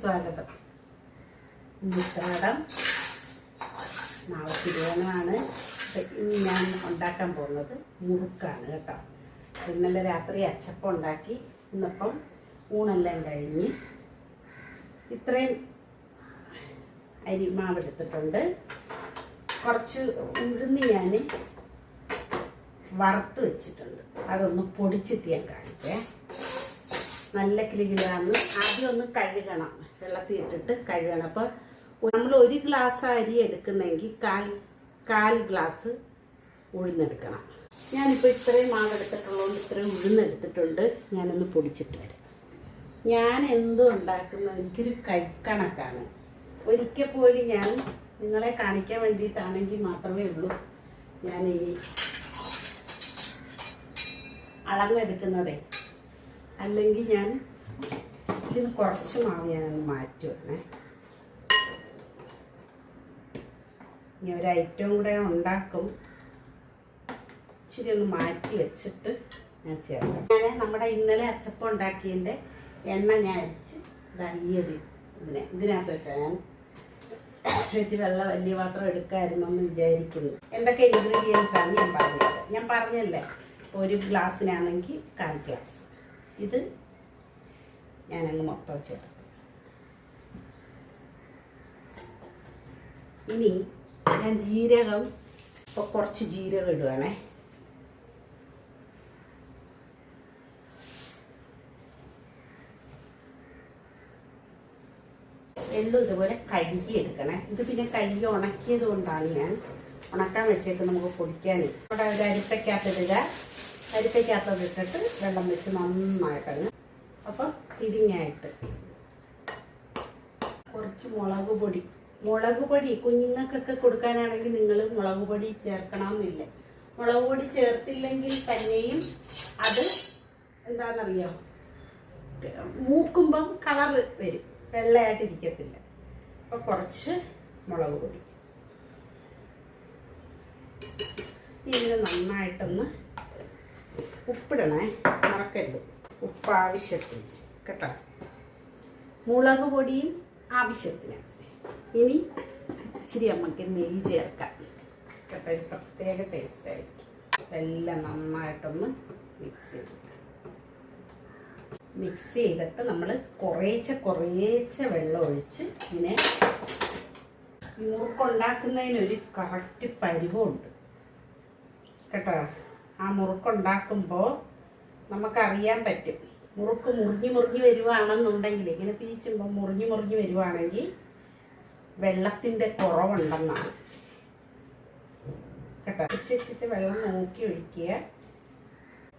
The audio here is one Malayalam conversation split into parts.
സ്വാഗതം. ഉത്രാടം നാളത്തിരുവനാണ് ഞാൻ ഉണ്ടാക്കാൻ പോകുന്നത് മുറുക്കാണ് കേട്ടോ. ഇന്നലെ രാത്രി അച്ചപ്പം ഉണ്ടാക്കി. ഇന്നിപ്പം ഊണെല്ലാം കഴിഞ്ഞ് ഇത്രയും അരി മാവെടുത്തിട്ടുണ്ട് കുറച്ച് ഉഴുന്ന് ഞാൻ വറുത്ത് വെച്ചിട്ടുണ്ട്. അതൊന്ന് പൊടിച്ചിട്ട് ഞാൻ കാണിക്കേ. നല്ല കിളികിലാന്ന് ആദ്യം ഒന്ന് കഴുകണം. വെള്ളത്തിൽ ഇട്ടിട്ട് കഴുകണം. അപ്പോൾ നമ്മൾ ഒരു ഗ്ലാസ് അരി എടുക്കുന്നെങ്കിൽ കാൽ കാൽ ഗ്ലാസ് ഉഴുന്നെടുക്കണം. ഞാനിപ്പോൾ ഇത്രയും മാവ് ഇത്രയും ഉഴുന്നെടുത്തിട്ടുണ്ട്. ഞാനൊന്ന് പൊടിച്ചിട്ട് വരാം. ഞാൻ എന്തും ഉണ്ടാക്കുന്നത് എനിക്കൊരു കൈക്കണക്കാണ് ഒരിക്കൽ പോലും ഞാൻ നിങ്ങളെ കാണിക്കാൻ വേണ്ടിയിട്ടാണെങ്കിൽ മാത്രമേ ഉള്ളൂ ഞാൻ ഈ അളന്നെടുക്കുന്നതേ അല്ലെങ്കിൽ ഞാൻ ഇതിന് കുറച്ച് മാവ് ഞാനൊന്ന് മാറ്റി വരണേ ഇനി ഒരു ഐറ്റം കൂടെ ഉണ്ടാക്കും. ഇച്ചിരി ഒന്ന് മാറ്റി വെച്ചിട്ട് ഞാൻ ചേർക്കാം. ഞാൻ നമ്മുടെ ഇന്നലെ അച്ചപ്പം ഉണ്ടാക്കിയതിന്റെ എണ്ണ ഞാൻ അരിച്ച് ഈ ഇതിനെ ഇതിനകത്ത് വെച്ചാൽ ഞാൻ വെച്ച് വെള്ള വലിയ പാത്രം എടുക്കാമായിരുന്നെന്ന് വിചാരിക്കുന്നു. എന്തൊക്കെ ഇൻഗ്രീഡിയൻസ് ആണ് ഞാൻ പറഞ്ഞത്? ഞാൻ പറഞ്ഞല്ലേ ഒരു ഗ്ലാസ്സിനാണെങ്കിൽ കാൽ ഗ്ലാസ് ഇത് ഞാനങ്ങ് മൊത്തം ചേർത്ത്. ഇനി ഞാൻ ജീരകം ഇപ്പോൾ കുറച്ച് ജീരകം ഇടുവാണേ. എള്ളും ഇതുപോലെ കഴുകി എടുക്കണേ. ഇത് പിന്നെ കഴുകി ഉണക്കിയത് കൊണ്ടാണ് ഞാൻ ഉണക്കാൻ വെച്ചേക്ക് നമുക്ക് പൊടിക്കാൻ ഇവിടെ ഒരു അരിപ്പയ്ക്കകത്ത് ഇടുക. അരിപ്പയ്ക്കകത്തത് ഇട്ടിട്ട് വെള്ളം വെച്ച് നന്നായിട്ടങ്ങ് അപ്പം തിരിഞ്ഞായിട്ട് കുറച്ച് മുളക് പൊടി. മുളക് പൊടി കുഞ്ഞുങ്ങൾക്കൊക്കെ കൊടുക്കാനാണെങ്കിൽ നിങ്ങൾ മുളക് പൊടി ചേർക്കണമെന്നില്ല. മുളക് പൊടി ചേർത്തില്ലെങ്കിൽ തന്നെയും അത് എന്താണെന്നറിയോ? മൂക്കുമ്പം കളറ് വരും. വെള്ളയായിട്ടിരിക്കത്തില്ല അപ്പോൾ കുറച്ച് മുളക് പൊടി. ഇതിന് നന്നായിട്ടൊന്ന് ഉപ്പിടണേ. മറക്കരുത്. ഉപ്പ് ആവശ്യത്തിന് കേട്ടോ? മുളക് പൊടിയും ആവശ്യത്തിന്. ഇനി ഇച്ചിരി നമുക്ക് നെയ്യ് ചേർക്കാം. കേട്ടോ? ഒരു പ്രത്യേക ടേസ്റ്റ് ആയിരിക്കും. എല്ലാം നന്നായിട്ടൊന്ന് മിക്സ് ചെയ്ത് മിക്സ് ചെയ്തിട്ട് നമ്മൾ കുറേച്ച കുറേച്ച വെള്ളം ഒഴിച്ച് ഇതിനെ മുറുക്കുണ്ടാക്കുന്നതിനൊരു കറക്റ്റ് പരിവമുണ്ട് കേട്ടോ? ആ മുറുക്കുണ്ടാക്കുമ്പോൾ നമുക്കറിയാൻ പറ്റും. മുറുക്ക് മുറിഞ്ഞ് മുറിഞ്ഞ് വരുവാണെന്നുണ്ടെങ്കിൽ ഇങ്ങനെ പീച്ചുമ്പോൾ മുറിഞ്ഞ് മുറിഞ്ഞ് വരുവാണെങ്കിൽ വെള്ളത്തിന്റെ കുറവുണ്ടെന്നാണ്. കേട്ടോ? വെച്ചിട്ട് വെള്ളം നോക്കി ഒഴിക്കുക.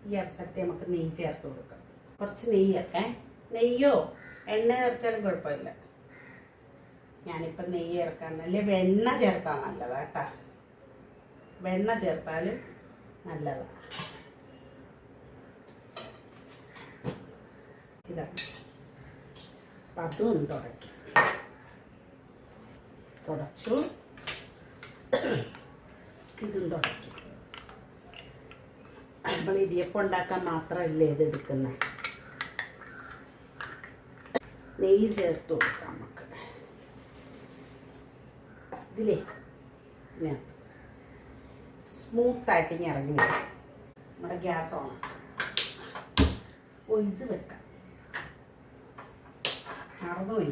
ഈ അവസരത്തെ നമുക്ക് നെയ്യ് ചേർത്ത് കൊടുക്കാം. കുറച്ച് നെയ്യ് ചേർക്കേ. നെയ്യോ? എണ്ണ ചേർച്ചാലും കുഴപ്പമില്ല. ഞാനിപ്പം നെയ്യ് ചേർക്കാൻ നല്ല വെണ്ണ ചേർത്താൽ നല്ലതാ കേട്ടാ. വെണ്ണ ചേർത്താലും നല്ലതാണ് ഇതാണ് അപ്പം അതും തുടക്കി തുടച്ചു. ഇതും തുടക്കി നമ്മൾ ഇടിയപ്പം ഉണ്ടാക്കാൻ മാത്രമല്ലേ ഇത് എടുക്കുന്നത് നെയ്യ് ചേർത്ത് കൊടുക്കാം നമുക്ക്. ഇതിലേ. ഇതിനകത്ത് സ്മൂത്തായിട്ട് ഇങ്ങനെ ഇറങ്ങി വരും. നമ്മുടെ ഗ്യാസ് ഓൺ. ഓ ഇത് വെക്കാം. മറന്നുപോയി.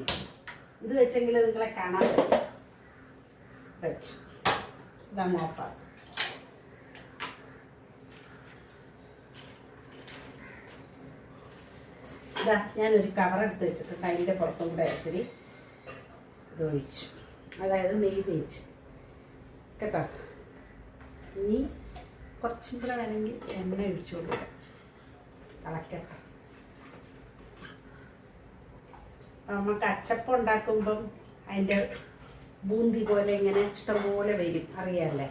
ഇത് വെച്ചെങ്കിൽ നിങ്ങളെ കാണാൻ പറ്റും. വെച്ചു. ഇതാണ് ഓഫ് ഇതാ ഞാനൊരു കവർ എടുത്ത് വെച്ചിട്ടുണ്ട്. അതിന്റെ പുറത്തും കൂടെ ഇത്തിരി ഇത് ഒഴിച്ചു. അതായത് നെയ്യ് തേച്ച്. കേട്ടോ? ഇനി കുറച്ചും കൂടെ വേണമെങ്കിൽ എണ്ണ ഒഴിച്ചു കൊടുക്കാം. തിളക്കട്ടെ. നമുക്ക് അച്ചപ്പം ഉണ്ടാക്കുമ്പം അതിന്റെ ബൂന്തി പോലെ ഇങ്ങനെ ഇഷ്ടംപോലെ വരും. അറിയാമല്ലേ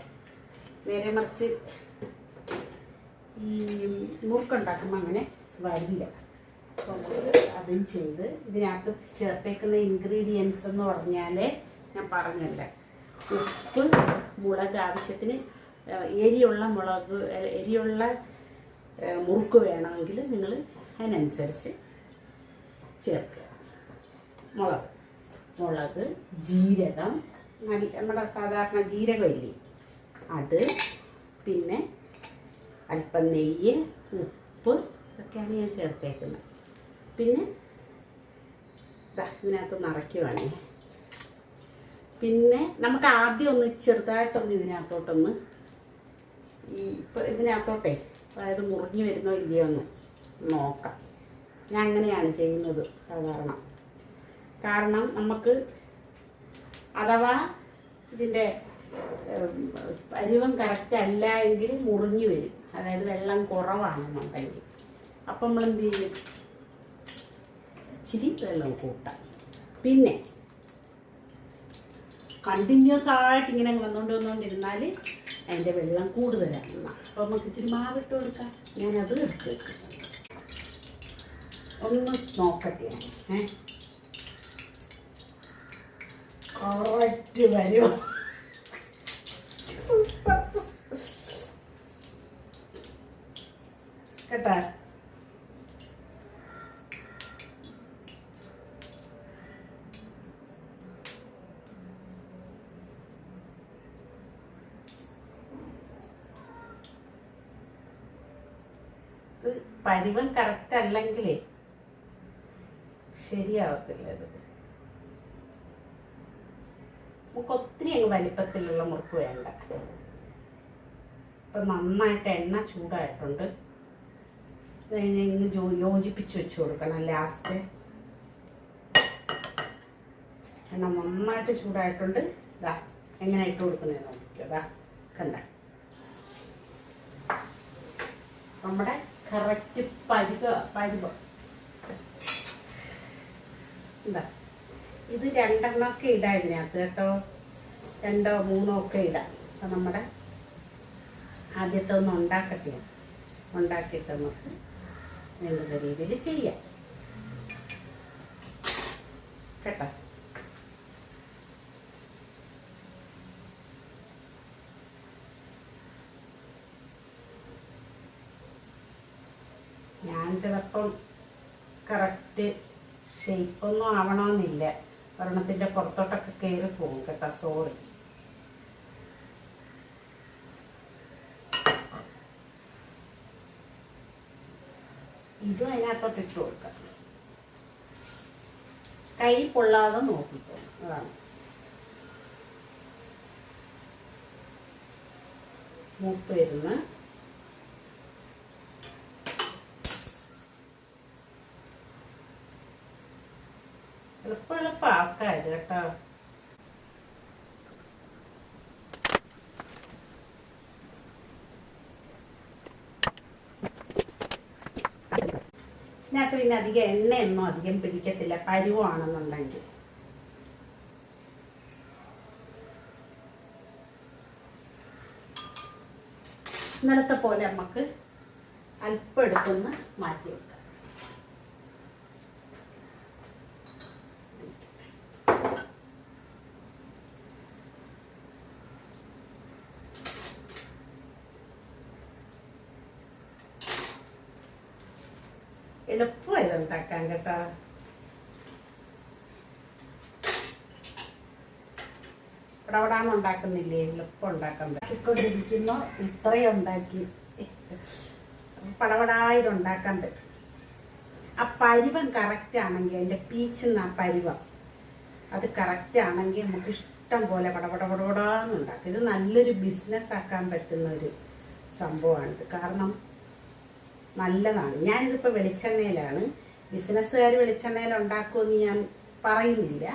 നേരെ മറിച്ച് ഈ മുറുക്കുണ്ടാക്കുമ്പോൾ അങ്ങനെ വരില്ല. അപ്പോൾ അതും ചെയ്ത് ഇതിനകത്ത് ചേർത്തേക്കുന്ന ഇൻഗ്രീഡിയൻസ് എന്ന് പറഞ്ഞാൽ ഞാൻ പറഞ്ഞല്ലേ ഉപ്പ് മുളക് ആവശ്യത്തിന് എരിയുള്ള മുളക് എരിയുള്ള മുറുക്ക് വേണമെങ്കിൽ നിങ്ങൾ അതിനനുസരിച്ച് ചേർക്കുക. മുളക് മുളക് ജീരകം നല്ല നമ്മുടെ സാധാരണ ജീരകമില്ലേ അത് പിന്നെ അല്പം നെയ്യ് ഉപ്പ് ഇതൊക്കെയാണ് ഞാൻ ചേർത്തേക്കുന്നത്. പിന്നെ ഇതിനകത്ത് നിറയ്ക്കുവാണേ. പിന്നെ നമുക്ക് ആദ്യം ഒന്ന് ചെറുതായിട്ടൊന്ന് ഇതിനകത്തോട്ടൊന്ന് ഈ ഇപ്പൊ ഇതിനകത്തോട്ടെ അതായത് മുറിഞ്ഞു വരുന്നോ ഇല്ലയോ എന്ന് നോക്കാം. ഞാൻ അങ്ങനെയാണ് ചെയ്യുന്നത് സാധാരണ. കാരണം നമുക്ക് അഥവാ ഇതിന്റെ അരിവം കറക്റ്റ് അല്ല എങ്കിൽ മുറിഞ്ഞു വരും. അതായത് വെള്ളം കുറവാണെന്നുണ്ടെങ്കിൽ. അപ്പം നമ്മൾ എന്ത് ചെയ്യും? ഇച്ചിരി വെള്ളം കൂട്ടാം. പിന്നെ കണ്ടിന്യൂസ് ആയിട്ട് ഇങ്ങനെ വന്നുകൊണ്ട് വന്നുകൊണ്ടിരുന്നാൽ അതിന്റെ വെള്ളം കൂടുതലാണ് അപ്പോൾ നമുക്ക് ഇച്ചിരി മാവിട്ട് കൊടുക്കാം. ഞാനത് എടുത്ത് വെച്ചു. ഒന്ന് നോക്കട്ടെ ഏ? കറക്റ്റ് വരും കേട്ടാ ഇത് പരുവം കറക്റ്റ് അല്ലെങ്കിലേ ശരിയാവത്തില്ല ഇത്. നമുക്ക് ഒത്തിരി അങ്ങ് വലിപ്പത്തിലുള്ള മുറുക്ക് വേണ്ട. ഇപ്പം നന്നായിട്ട് എണ്ണ ചൂടായിട്ടുണ്ട്. ഇന്ന് യോജിപ്പിച്ച് വെച്ച് കൊടുക്കണം ലാസ്റ്റ് എണ്ണ നന്നായിട്ട് ചൂടായിട്ടുണ്ട്. ഇതാ എങ്ങനെ ഇട്ട് കൊടുക്കുന്നതെന്ന് നോക്കിക്കോ. ഇതാ കണ്ട. നമ്മുടെ കറക്റ്റ് പരിക പരിവം ഇത്. രണ്ടെണ്ണമൊക്കെ ഇടാം ഇതിനകത്ത് കേട്ടോ. രണ്ടോ മൂന്നോ ഒക്കെ ഇടാം. അപ്പം നമ്മുടെ ആദ്യത്തെ ഒന്ന് ഉണ്ടാക്കട്ടെ. ഉണ്ടാക്കിയിട്ട് നമുക്ക് വേണ്ടുന്ന രീതിയിൽ ചെയ്യാം. കേട്ടോ ഞാൻ ചിലപ്പം കറക്റ്റ് ഷേപ്പൊന്നും ആവണമെന്നില്ല. ഒരെണ്ണത്തിന്റെ പുറത്തോട്ടൊക്കെ കയറി പോകും കേട്ടോ സോറി ഇതും അതിനകത്തോട്ട് ഇട്ട് കൊടുക്കാം. കൈ പൊള്ളാതെ നോക്കിക്കോ അതാണ്. മൂപ്പ് വരുന്ന എളുപ്പം എളുപ്പം ആക്കാം ഇത് കേട്ടോ. ഇതിനകത്ത് പിന്നെ അധികം എണ്ണയൊന്നും അധികം പിടിക്കത്തില്ല. പരുവാണെന്നുണ്ടെങ്കിൽ. ഇന്നലത്തെ പോലെ നമുക്ക് അല്പം എടുത്തൊന്ന് മാറ്റി വെക്കാം എളുപ്പം ഇത് ഉണ്ടാക്കാൻ കേട്ടോ. പടപടാന്ന് ഉണ്ടാക്കുന്നില്ലേ? എളുപ്പം ഉണ്ടാക്കാൻ പറ്റിക്കൊണ്ടിരിക്കുന്നു ഇത്രയും ഉണ്ടാക്കി. പടപടായത് ഉണ്ടാക്കാൻ പറ്റും. ആ പരിവം കറക്റ്റ് ആണെങ്കിൽ അതിന്റെ പീച്ചുന്ന ആ പരിവം അത് കറക്റ്റ് ആണെങ്കിൽ നമുക്ക് ഇഷ്ടം പോലെ പടപടപടപടാന്ന് ഉണ്ടാക്കും. ഇത് നല്ലൊരു ബിസിനസ് ആക്കാൻ പറ്റുന്ന ഒരു സംഭവമാണിത് കാരണം നല്ലതാണ്. ഞാനിതിപ്പോൾ വെളിച്ചെണ്ണയിലാണ്. ബിസിനസ്സുകാർ വെളിച്ചെണ്ണയിൽ ഉണ്ടാക്കുമെന്ന് ഞാൻ പറയുന്നില്ല.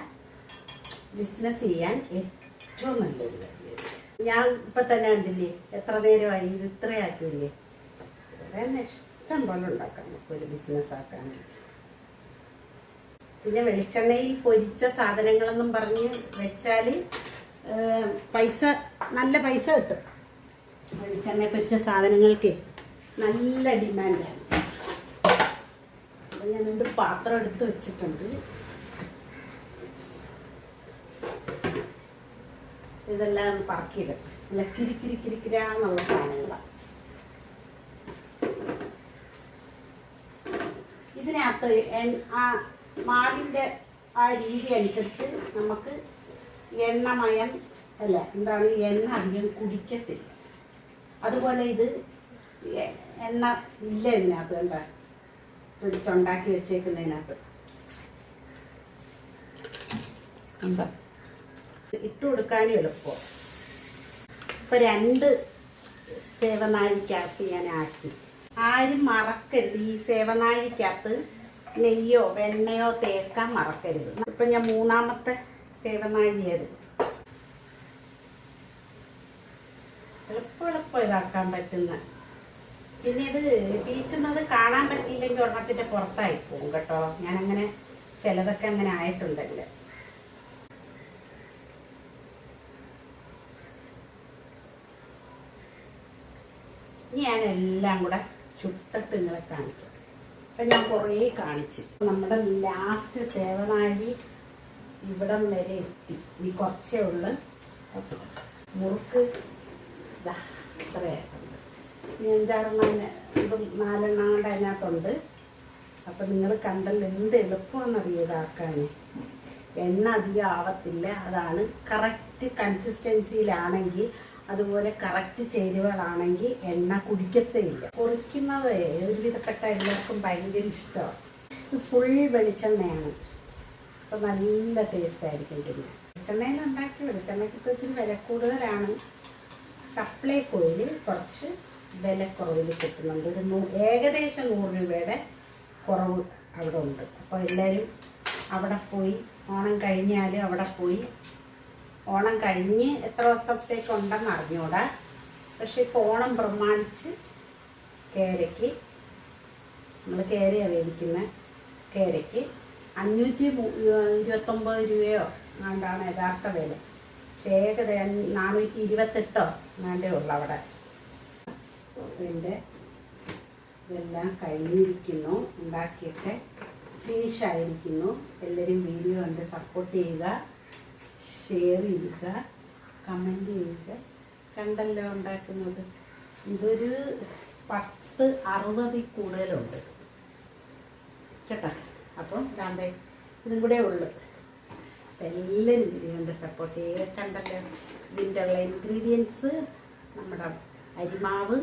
ബിസിനസ് ചെയ്യാൻ ഏറ്റവും നല്ലൊരു കാര്യം ഞാൻ ഇപ്പം തന്നെ കണ്ടില്ലേ എത്ര നേരമായി ഇത് ഇത്രയാക്കില്ലേ? തന്നെ ഇഷ്ടം പോലെ ഉണ്ടാക്കാം ഒരു ബിസിനസ് ആക്കാൻ പിന്നെ വെളിച്ചെണ്ണയിൽ പൊരിച്ച സാധനങ്ങളെന്നും പറഞ്ഞ് വെച്ചാൽ പൈസ നല്ല പൈസ കിട്ടും. വെളിച്ചെണ്ണ പൊരിച്ച സാധനങ്ങൾക്ക് നല്ല ഡിമാൻഡാണ് അപ്പം ഞാൻ എന്റെ പാത്രം എടുത്ത് വെച്ചിട്ടുണ്ട്. ഇതെല്ലാം പറക്കിയത് അല്ല നല്ല കിരിക്കിരി കിരിക്കിരാന്നുള്ള സാധനങ്ങളാണ് ഇതിനകത്ത് ആ മാവിന്റെ ആ രീതി അനുസരിച്ച് നമുക്ക് എണ്ണമയം അല്ല എന്താണ് എണ്ണ അധികം കുടിക്കത്തില്ല. അതുപോലെ ഇത് എണ്ണ ഇല്ല ഇതിനകത്ത് കണ്ട? പിടിച്ചുണ്ടാക്കി വെച്ചേക്കുന്നതിനകത്ത് എന്താ ഇട്ട് കൊടുക്കാനും എളുപ്പം. ഇപ്പൊ രണ്ട് സേവനാഴിക്കകത്ത് ഞാൻ ആക്കി. ആരും മറക്കരുത്. ഈ സേവനാഴിക്കകത്ത് നെയ്യോ വെണ്ണയോ തേക്കാൻ മറക്കരുത്. ഇപ്പൊ ഞാൻ മൂന്നാമത്തെ സേവനാഴിയത് എളുപ്പം എളുപ്പം ഇതാക്കാൻ പറ്റുന്ന പിന്നെ ഇത് പീച്ചുന്നത് കാണാൻ പറ്റിയില്ലെങ്കിൽ ഒരെണ്ണത്തിന്റെ പുറത്തായി പോകും കേട്ടോ. ഞാൻ അങ്ങനെ ചിലതൊക്കെ അങ്ങനെ ആയിട്ടുണ്ടെങ്കിൽ ഇനി ഞാൻ എല്ലാം കൂടെ ചുട്ടിട്ട് നിങ്ങളെ കാണിക്കാം. അപ്പം ഞാൻ കുറേ കാണിച്ചു. നമ്മുടെ ലാസ്റ്റ് സേവനാഴി ഇവിടം വരെ എത്തി. ഇനി കുറച്ചേ ഉള്ളു. മുറുക്ക്. ഇതാ ഇത്രയായിട്ടുണ്ട് ഇനി അഞ്ചാറെണ്ണം അതിന് ഇതും നാലെണ്ണം കൊണ്ട് അതിനകത്തുണ്ട്. അപ്പം നിങ്ങൾ കണ്ടല്ലോ എന്ത് എളുപ്പമാണെന്നറിയോ ഇതാക്കാൻ എണ്ണ അധികം ആവത്തില്ല. അതാണ് കറക്റ്റ് കൺസിസ്റ്റൻസിയിലാണെങ്കിൽ അതുപോലെ കറക്റ്റ് ചേരുവകളാണെങ്കിൽ എണ്ണ കുടിക്കത്തേ ഇല്ല കുറിക്കുന്നത് ഒരുവിധപ്പെട്ട എല്ലാവർക്കും ഭയങ്കര ഇഷ്ടമാണ്. ഇത് ഫുൾ വെളിച്ചെണ്ണയാണ്. അപ്പോൾ നല്ല ടേസ്റ്റ് ആയിരിക്കും പിന്നെ വെളിച്ചെണ്ണയിൽ ഉണ്ടാക്കി വെളിച്ചെണ്ണയ്ക്ക് ഇച്ചിരി വില കൂടുതലാണ്. സപ്ലൈക്കോയിൽ കുറച്ച് വിലക്കുറവിൽ കിട്ടുന്നുണ്ട്. ഒരു ഏകദേശം നൂറ് രൂപയുടെ കുറവ് അവിടെ ഉണ്ട്. അപ്പോൾ എല്ലാവരും അവിടെ പോയി ഓണം കഴിഞ്ഞാൽ അവിടെ പോയി. ഓണം കഴിഞ്ഞ് എത്ര ദിവസത്തേക്ക് ഉണ്ടെന്ന് അറിഞ്ഞൂടാ. പക്ഷെ ഇപ്പോൾ ഓണം പ്രമാണിച്ച് കേരയ്ക്ക് നമ്മൾ കേരയാണ് വേദിക്കുന്ന കേരയ്ക്ക് അഞ്ഞൂറ്റി ഇരുപത്തൊമ്പത് രൂപയോ ആണ്ടാണ് യഥാർത്ഥ വില. പക്ഷേ ഏകദേശം നാനൂറ്റി ഇരുപത്തെട്ടോ അങ്ങാണ്ടേ ഉള്ളു അവിടെ. ഇതിന്റെ ഇതെല്ലാം കഴിഞ്ഞിരിക്കുന്നു. ഉണ്ടാക്കിയിട്ട് ഫിനിഷ് ആയിരിക്കുന്നു. എല്ലാവരും വീഡിയോ കണ്ട് സപ്പോർട്ട് ചെയ്യുക ഷെയർ ചെയ്യുക കമന്റ് ചെയ്യുക. കണ്ടല്ലോ ഉണ്ടാക്കുന്നത്. ഇതൊരു പത്ത് അറുപതിൽ കൂടുതലുണ്ട്. കേട്ടോ? അപ്പം ദാണ്ടേ ഇതും കൂടെ ഉള്ളു. എല്ലാവരും വീഡിയോ കണ്ട് സപ്പോർട്ട് ചെയ്യുക. കണ്ടല്ലോ ഇതിന്റെ ഉള്ള ഇൻഗ്രീഡിയൻസ് നമ്മുടെ അരിമാവ്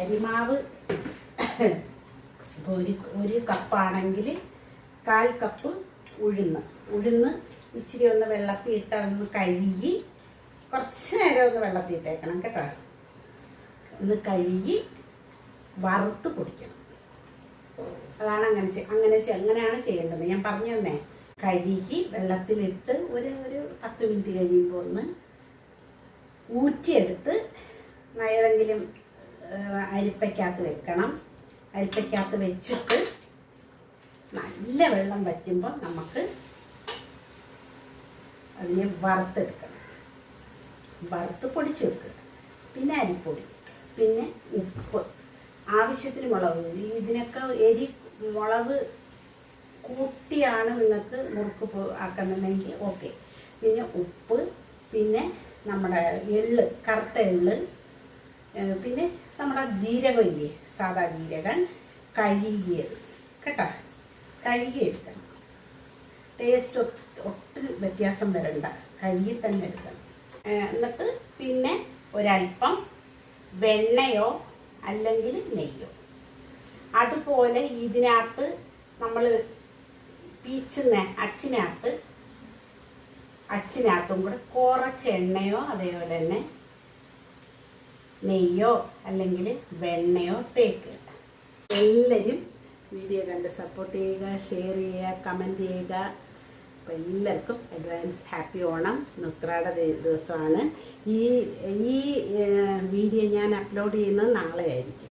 അരിമാവ് ഒരു ഒരു കപ്പാണെങ്കിൽ കാൽ കപ്പ് ഉഴുന്ന്. ഉഴുന്ന് ഇച്ചിരി ഒന്ന് വെള്ളത്തിൽ ഇട്ട് കഴുകി കുറച്ച് നേരം ഒന്ന് വെള്ളത്തിൽ ഇട്ടേക്കണം കേട്ടോ. ഒന്ന് കഴുകി വറുത്ത് പൊടിക്കണം. അതാണ് അങ്ങനെ അങ്ങനെ അങ്ങനെയാണ് ചെയ്യേണ്ടത്. ഞാൻ പറഞ്ഞു തന്നേ കഴുകി വെള്ളത്തിലിട്ട് ഒരു ഒരു പത്ത് മിനിറ്റ് കഴിയുമ്പോൾ ഒന്ന് ഊറ്റിയെടുത്ത് ഏതെങ്കിലും അരിപ്പയ്ക്കകത്ത് വെക്കണം. അരിപ്പയ്ക്കകത്ത് വെച്ചിട്ട് നല്ല വെള്ളം വറ്റുമ്പോൾ നമുക്ക് അതിനെ വറുത്തെടുക്കണം. വറുത്ത് പൊടിച്ച് വെക്കുക. പിന്നെ അരിപ്പൊടി പിന്നെ ഉപ്പ്. ആവശ്യത്തിന് മുളക്. ഇതിനൊക്കെ എരി മുളക് കൂട്ടിയാണ് നിങ്ങൾക്ക് മുറുക്ക് ആക്കണമെങ്കിൽ ഓക്കെ. പിന്നെ ഉപ്പ് പിന്നെ നമ്മുടെ എള്ള് കറുത്ത ഏഹ് പിന്നെ നമ്മുടെ ജീരകം ഇല്ലേ സാധാ ജീരകം കഴുകിയത്. കേട്ടോ? കഴുകി എടുക്കണം ടേസ്റ്റ് ഒട്ടും വ്യത്യാസം വരണ്ട. കഴുകി തന്നെ എടുക്കണം. എന്നിട്ട് പിന്നെ ഒരല്പം വെണ്ണയോ അല്ലെങ്കിൽ നെയ്യോ. അതുപോലെ ഇതിനകത്ത് നമ്മൾ പീച്ചുന്ന അച്ചിനകത്ത് അച്ചിനകത്തും കൂടെ കുറച്ച് എണ്ണയോ അതേപോലെ തന്നെ നെയ്യോ അല്ലെങ്കിൽ വെണ്ണയോ തേക്കുക എല്ലാവരും വീഡിയോ കണ്ട് സപ്പോർട്ട് ചെയ്യുക ഷെയർ ചെയ്യുക കമന്റ് ചെയ്യുക. അപ്പോൾ എല്ലാവർക്കും അഡ്വാൻസ് ഹാപ്പി ഓണം നുത്രയുടെ ദിവസമാണ്. ഈ ഈ വീഡിയോ ഞാൻ അപ്ലോഡ് ചെയ്യുന്നത് നാളെ ആയിരിക്കും